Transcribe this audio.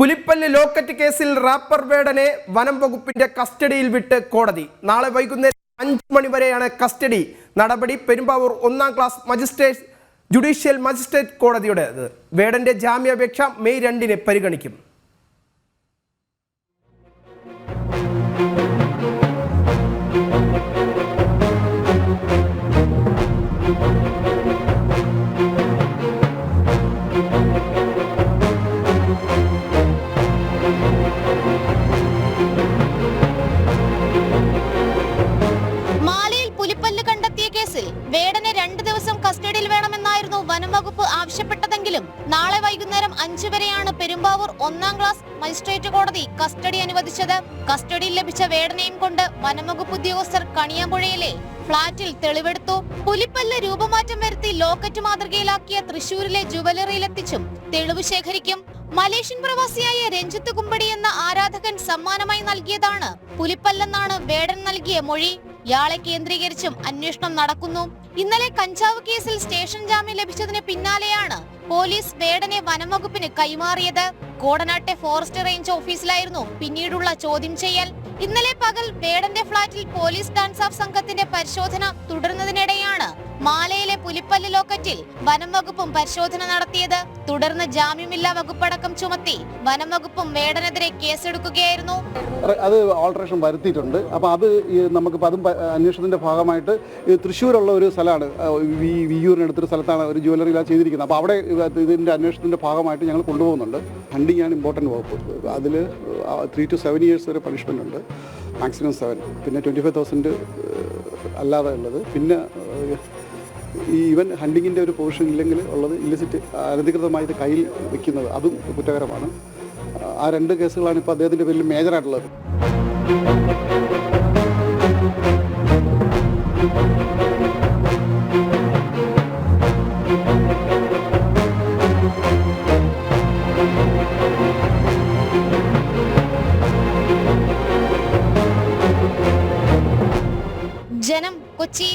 പുലിപ്പല്ല് locket കേസിൽ wrapper വേടനെ വനം വകുപ്പിന്റെ കസ്റ്റഡിയിൽ വിട്ട് കോടതി. നാളെ വൈകുന്നേരം അഞ്ച് മണിവരെയാണ് കസ്റ്റഡി. നടപടി പെരുമ്പാവൂർ ഒന്നാം ക്ലാസ് മജിസ്ട്രേറ്റ് ജുഡീഷ്യൽ മജിസ്ട്രേറ്റ് കോടതിയുടേത്. വേടന്റെ ജാമ്യാപേക്ഷ മെയ് രണ്ടിന് പരിഗണിക്കും. മാലയിൽ പുലിപ്പല്ല് കണ്ടെത്തിയ കേസിൽ വേടനെ രണ്ടു ദിവസം കസ്റ്റഡിയിൽ വേണമെന്നായിരുന്നു വനംവകുപ്പ് ആവശ്യപ്പെട്ടതെങ്കിലും നാളെ വൈകുന്നേരം അഞ്ചു വരെയാണ് പെരുമ്പാവൂർ ഒന്നാം ക്ലാസ് മജിസ്ട്രേറ്റ് കോടതി കസ്റ്റഡി അനുവദിച്ചത്. കസ്റ്റഡിയിൽ ലഭിച്ച വേടനയും കൊണ്ട് വനംവകുപ്പ് ഉദ്യോഗസ്ഥർ കണിയാമ്പുഴയിലെ ഫ്ളാറ്റിൽ തെളിവെടുത്തു. പുലിപ്പല്ല് രൂപമാറ്റം വരുത്തി ലോക്കറ്റ് മാതൃകയിലാക്കിയ തൃശൂരിലെ ജുവലറിയിലെത്തിച്ചും തെളിവ് ശേഖരിക്കും. മലേഷ്യൻ പ്രവാസിയായ രഞ്ജിത്ത് കുമ്പടി എന്ന ആരാധകൻ സമ്മാനമായി നൽകിയതാണ് പുലിപ്പല്ലെന്നാണ് വേടൻ നൽകിയ മൊഴി. ഇയാളെ കേന്ദ്രീകരിച്ചും അന്വേഷണം നടക്കുന്നു. ഇന്നലെ കഞ്ചാവ് കേസിൽ സ്റ്റേഷൻ ജാമ്യം ലഭിച്ചതിന് പിന്നാലെയാണ് പോലീസ് വേടനെ വനംവകുപ്പിന് കൈമാറിയത്. കോടനാട്ടെ ഫോറസ്റ്റ് റേഞ്ച് ഓഫീസിലായിരുന്നു പിന്നീടുള്ള ചോദ്യം ചെയ്യൽ. ഇന്നലെ പകൽ വേടന്റെ ഫ്ളാറ്റിൽ പോലീസ് ഡാൻസ് ഓഫ് സംഘത്തിന്റെ പരിശോധന തുടർന്നതിനിടെയാണ് മാലയിലെ പുലിപ്പല്ല് ലോക്കറ്റിൽ വനം വകുപ്പും പരിശോധന നടത്തിയത്. തുടർന്ന് ജാമ്യമില്ലാ വകുപ്പടക്കം ചുമത്തി വനം വകുപ്പും വേടനെതിരെ കേസെടുക്കുകയായിരുന്നു. അത് ഓൾട്രേഷൻ വരുത്തിയിട്ടുണ്ട്. അപ്പോൾ അത് നമുക്ക് അതും അന്വേഷണത്തിന്റെ ഭാഗമായിട്ട് തൃശ്ശൂരുള്ള ഒരു സ്ഥലമാണ്. വിയൂരിനടുത്തൊരു സ്ഥലത്താണ് ഒരു ജ്വല്ലറി ചെയ്തിരിക്കുന്നത്. അപ്പോൾ അവിടെ ഇതിന്റെ അന്വേഷണത്തിന്റെ ഭാഗമായിട്ട് ഞങ്ങൾ കൊണ്ടുപോകുന്നുണ്ട്. ഹണ്ടിങ് ആണ് ഇമ്പോർട്ടന്റ് വകുപ്പ്. അതിൽ ത്രീ ടു സെവൻ ഇയേഴ്സ് വരെ പണിഷ്മെന്റ് ഉണ്ട്. മാക്സിമം സെവൻ പിന്നെ ട്വന്റി ഫൈവ് തൗസൻഡ് അല്ലാതെ ഉള്ളത് പിന്നെ ഈവൻ ഹണ്ടിങ്ങിന്റെ ഒരു പോർഷൻ ഇല്ലെങ്കിൽ ഉള്ളത് ഇല്ലിസിറ്റ് അനധികൃതമായി ഇത് കയ്യിൽ വെക്കുന്നത് അതും കുറ്റകരമാണ്. ആ രണ്ട് കേസുകളാണ് ഇപ്പോൾ അദ്ദേഹത്തിന്റെ പേരിൽ മേജറായിട്ടുള്ളത്. ജനം കൊച്ചി